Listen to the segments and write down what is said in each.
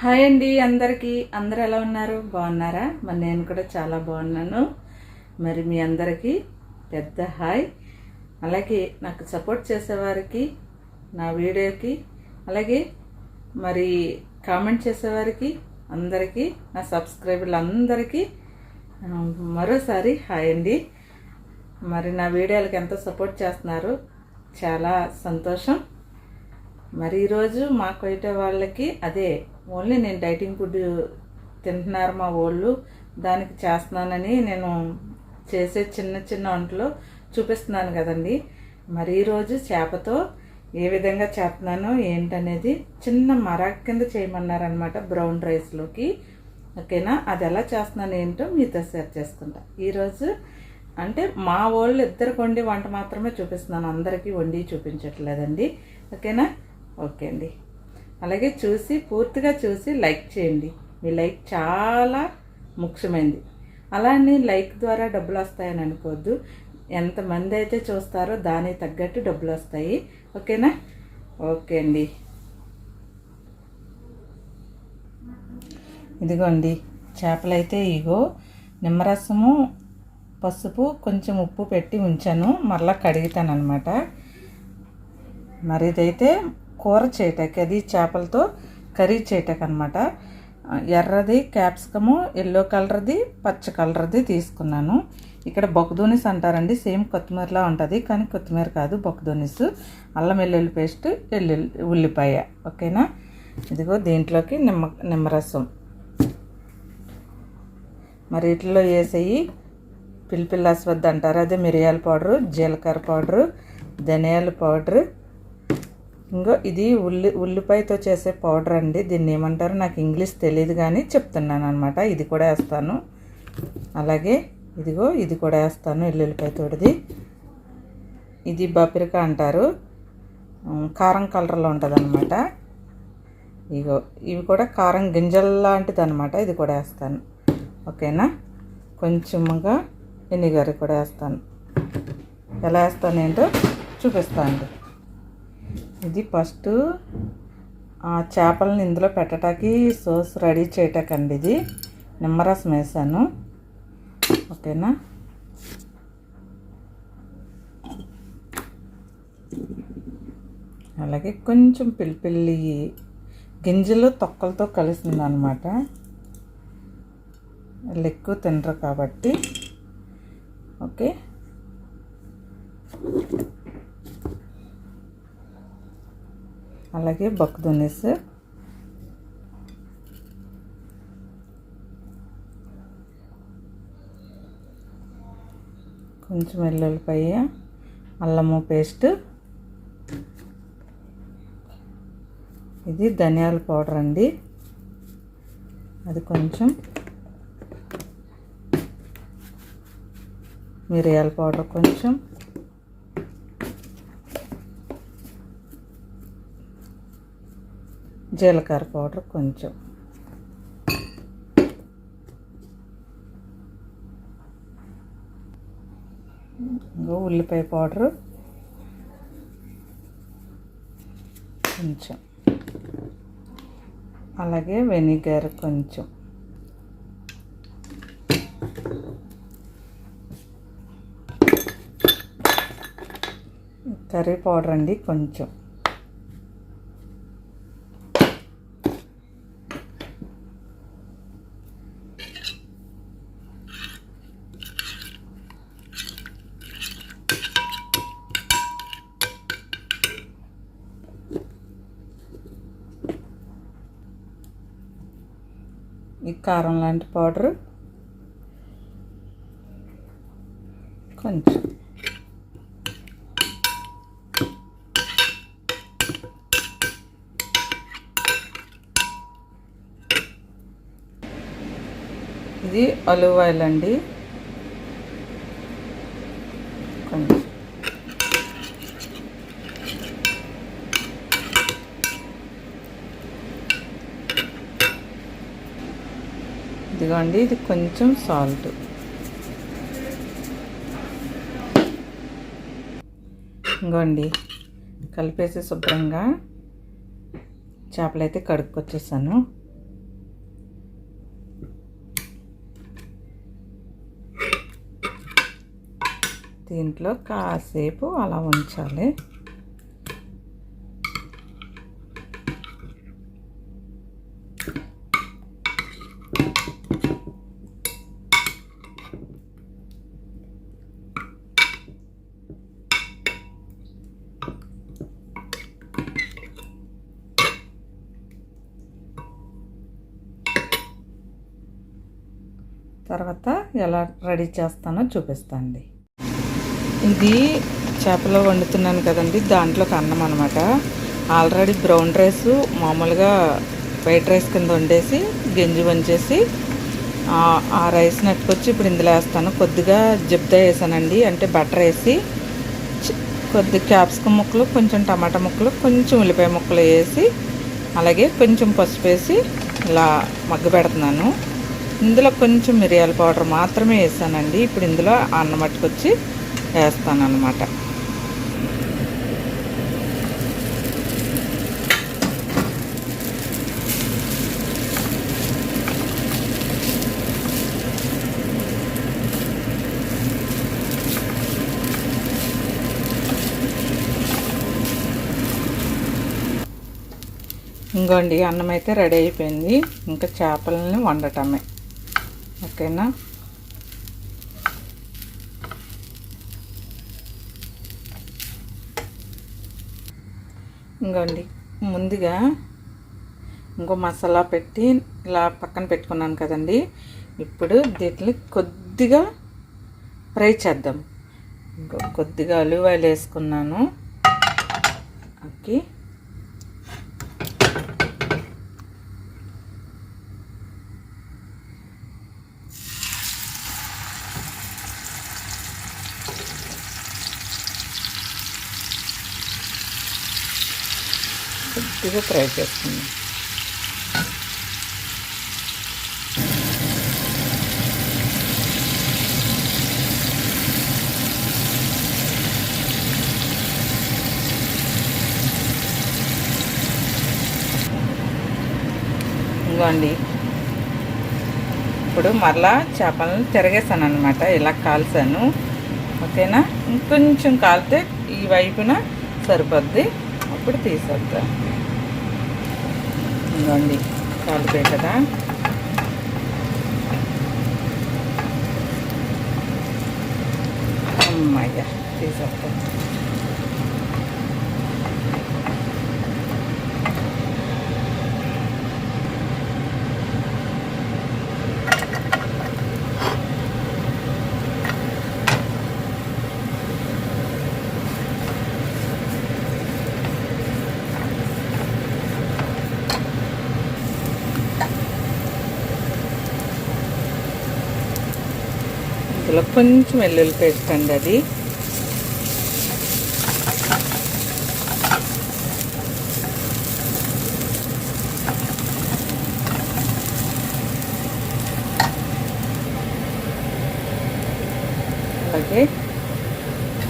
Hi అండి అందరికీ. అందరు ఎలా ఉన్నారు? బాగున్నారా? మరి నేను కూడా చాలా బాగున్నాను. మరి మీ అందరికీ పెద్ద హాయ్. అలాగే నాకు సపోర్ట్ చేసేవారికి నా వీడియోకి అలాగే మరి కామెంట్ చేసేవారికి అందరికీ నా సబ్స్క్రైబర్లు అందరికీ మరోసారి హాయ్ అండి. మరి నా వీడియోలకి ఎంతో సపోర్ట్ చేస్తున్నారు చాలా సంతోషం. మరి ఈరోజు మా అయితే వాళ్ళకి అదే ఓన్లీ నేను డైటింగ్ ఫుడ్ తింటున్నారు మా వాళ్ళు దానికి చేస్తున్నానని నేను చేసే చిన్న చిన్న వంటలు చూపిస్తున్నాను కదండి. మరి ఈరోజు చేపతో ఏ విధంగా చేస్తున్నానో ఏంటనేది చిన్న మరాక్ కింద చేయమన్నారనమాట బ్రౌన్ రైస్లోకి. ఓకేనా? అది ఎలా చేస్తున్నాను ఏంటో మీతో షేర్ చేసుకుంటా. ఈరోజు అంటే మా వాళ్ళు ఇద్దరికి వండి వంట మాత్రమే చూపిస్తున్నాను అందరికీ వండి చూపించట్లేదండి. ఓకేనా? ఓకే అండి. అలాగే చూసి పూర్తిగా చూసి లైక్ చేయండి. మీ లైక్ చాలా ముఖ్యమైనది అలా అని లైక్ ద్వారా డబ్బులు వస్తాయని అనుకోవద్దు. ఎంతమంది అయితే చూస్తారో దానికి తగ్గట్టు డబ్బులు వస్తాయి. ఓకేనా? ఓకే అండి. ఇదిగోండి. చేపలైతే ఇగో నిమ్మరసము పసుపు కొంచెం ఉప్పు పెట్టి ఉంచాను. మరలా కడుగుతాను అనమాట మరి ఇదైతే కూర చేయటానికి అది చేపలతో కర్రీ చేయటానికి అనమాట ఎర్రది క్యాప్సికము ఎల్లో కలర్ది పచ్చ కలర్ది తీసుకున్నాను. ఇక్కడ బొక్కదోనిస్ అంటారండి సేమ్ కొత్తిమీరలా ఉంటుంది కానీ కొత్తిమీర కాదు బొక్కదోనిస్. అల్లం వెల్లుల్లి పేస్ట్ వెల్లుల్లి ఉల్లిపాయ ఓకేనా? ఇదిగో దీంట్లోకి నిమ్మ నిమ్మరసం. మరి వీటిలో వేసేయి పిల్పిల్లాస్వద్ద అంటారు అదే మిరియాల పౌడరు జీలకర్ర పౌడరు ధనియాల పౌడరు ఇంకో ఇది ఉల్లి ఉల్లిపాయతో చేసే పౌడర్ అండి. దీన్ని ఏమంటారు? నాకు ఇంగ్లీష్ తెలియదు కానీ చెప్తున్నాను అనమాట ఇది కూడా వేస్తాను. అలాగే ఇదిగో ఇది కూడా వేస్తాను ఎల్లుల్లిపాయ తోటిది. ఇది బపిరిక అంటారు. కారం కలర్లో ఉంటుందన్నమాట. ఇగో ఇవి కూడా కారం గింజల లాంటిది అనమాట ఇది కూడా వేస్తాను. ఓకేనా? కొంచెంగా వెనిగర్ కూడా వేస్తాను. ఎలా వేస్తాను ఏంటో చూపిస్తాను. ఇది ఫస్ట్ ఆ చేపలను ఇందులో పెట్టడానికి సోస్ రెడీ చేయటాకండి ఇది. నిమ్మరసం వేసాను. ఓకేనా? అలాగే కొంచెం పిల్పిల్లి గింజలు తొక్కలతో కలిసింది అనమాట వాళ్ళు ఎక్కువ తినరు కాబట్టి. ఓకే? అలాగే బొక్కదునిస్ కొంచెం వెల్లుల్లిపాయ అల్లము పేస్ట్. ఇది ధనియాల పౌడర్ అండి. అది కొంచెం మిరియాల పౌడర్ కొంచెం జీలకర్ర పౌడర్ కొంచెం. ఇంకా ఉల్లిపాయ పౌడర్ కొంచెం. అలాగే వెనిగర్ కొంచెం. కర్రీ పౌడర్ అండి కొంచెం ఈ కారం లాంటి పౌడర్. కొంచెం. ఇది ఆలివ్ ఆయిల్ అండి. ఇదిగోండి ఇది కొంచెం సాల్ట్ ఇంకోండి కలిపేసి శుభ్రంగా చేపలైతే కడుక్కొచ్చేసాను. దీంట్లో కాసేపు అలా ఉంచాలి. తర్వాత ఎలా రెడీ చేస్తానో చూపిస్తాండి. ఇది చేపలో వండుతున్నాను కదండి దాంట్లోకి అన్నం అనమాట ఆల్రెడీ బ్రౌన్ రైస్ మామూలుగా వైట్ రైస్ కింద వండేసి గంజి వంచేసి ఆ- రైస్ నెట్టుకొచ్చి ఇప్పుడు ఇందులో వేస్తాను. కొద్దిగా జిబ్దా వేసానండి అంటే బటర్ వేసి కొద్ది క్యాప్సికమ్ ముక్కలు కొంచెం టమాటా ముక్కలు కొంచెం ఉల్లిపాయ ముక్కలు వేసి అలాగే కొంచెం పసుపు వేసి ఇలా మగ్గ పెడుతున్నాను. ఇందులో కొంచెం మిరియాల పౌడర్ మాత్రమే వేసానండి. ఇప్పుడు ఇందులో అన్నం పట్టుకొచ్చి వేస్తాను అన్నమాట ఇంకోండి అన్నం అయితే రెడీ అయిపోయింది. ఇంకా చేపలని వండటమే. ఓకేనా ఇంకోండి ముందుగా ఇంకో మసాలా పెట్టి ఇలా పక్కన పెట్టుకున్నాను కదండి. ఇప్పుడు దీంట్లో కొద్దిగా ఫ్రై చేద్దాం. ఇంకో కొద్దిగా ఆలివ్ ఆయిల్ వేసుకున్నాను. ఓకే. కొద్దిగా ఫ్రై చేసుకుందాం. ఇదిగోండి. ఇప్పుడు మరలా చేపలను తిరగేసాను అనమాట ఇలా కాల్చాను. ఓకేనా? ఇంకొంచెం కాలితే ఈ వైపున సరిపోద్ది. అప్పుడు తీసేద్దాం. ఇంకోండి కాలిపోయి కదా. అమ్మాయ్య తీసేద్దాం అందులో కొంచెం వెల్లుల్లి పేస్ట్ అండి అది. అలాగే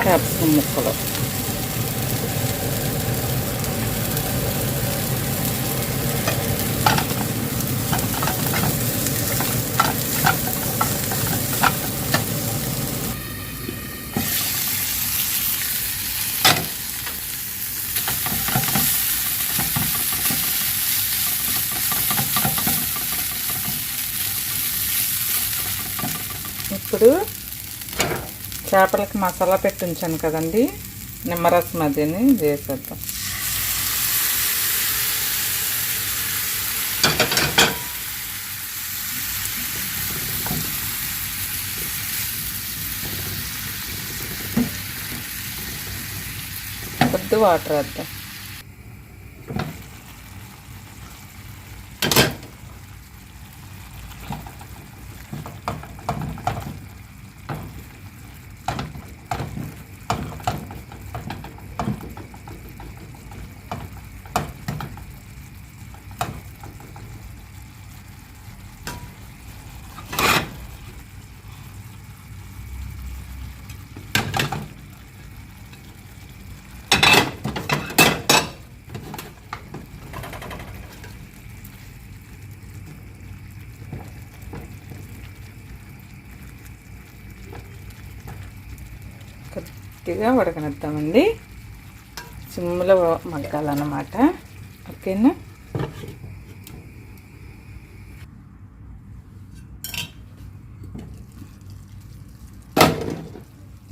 క్యాప్సికం ముక్కలు ఇప్పుడు చేపలకి మసాలా పెట్టి ఉంచాను కదండి. నిమ్మరసం అదిని వేసేద్దాం. కొద్ది వాటర్ వేద్దాం. గట్టిగా ఉడకనిద్దామండి. సిమ్లో మగ్గాలన్నమాట. ఓకేనా?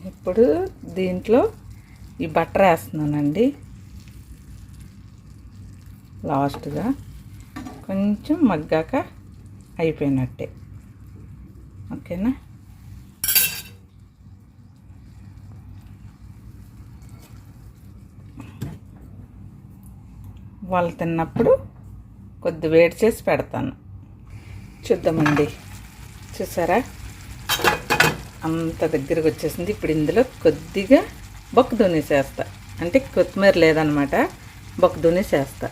ఇప్పుడు దీంట్లో ఈ బట్టర్ వేస్తున్నానండి. లాస్ట్గా కొంచెం మగ్గాక అయిపోయినట్టే. ఓకేనా? వాళ్ళు తిన్నప్పుడు కొద్ది వేడి చేసి పెడతాను. చూద్దామండి. చూసారా? అంత దగ్గరకు వచ్చేసింది. ఇప్పుడు ఇందులో కొద్దిగా బొక్క దున్నేసేస్తా అంటే కొత్తిమీర లేదనమాట. బొక్క దున్నేసేస్తా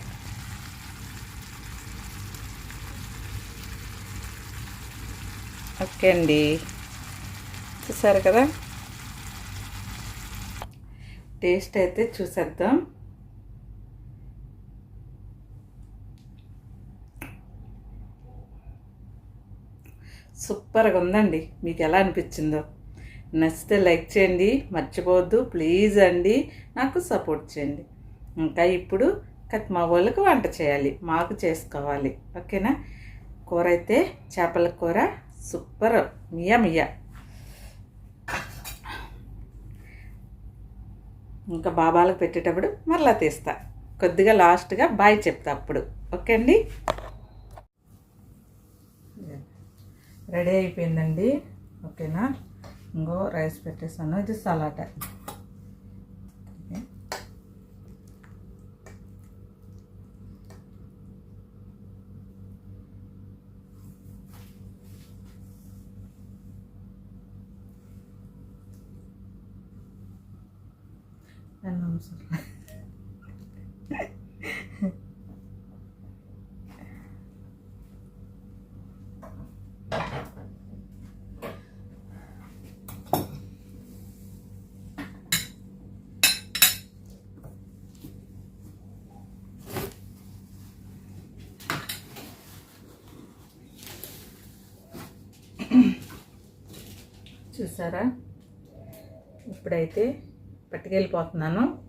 ఓకే అండి. చూసారు కదా? టేస్ట్ అయితే చూసేద్దాం. సూపర్గా ఉందండి. మీకు ఎలా అనిపించిందో. నచ్చితే లైక్ చేయండి. మర్చిపోవద్దు. ప్లీజ్ అండి. నాకు సపోర్ట్ చేయండి. ఇంకా ఇప్పుడు కత్ మా వాళ్ళకి వంట చేయాలి. మాకు చేసుకోవాలి. ఓకేనా? కూర అయితే చేపల కూర సూపర్. మియా మియా. ఇంకా బాబాలకు పెట్టేటప్పుడు మరలా తీస్తా. కొద్దిగా లాస్ట్గా బాయ్ చెప్తా అప్పుడు. ఓకే అండి రెడీ అయిపోయిందండి. ఓకేనా? ఇంకో రైస్ పెట్టేసాను ఇది సలాట అన్నం సలాట. చూసారా? ఇప్పుడైతే పట్టుకెళ్ళిపోతున్నాను.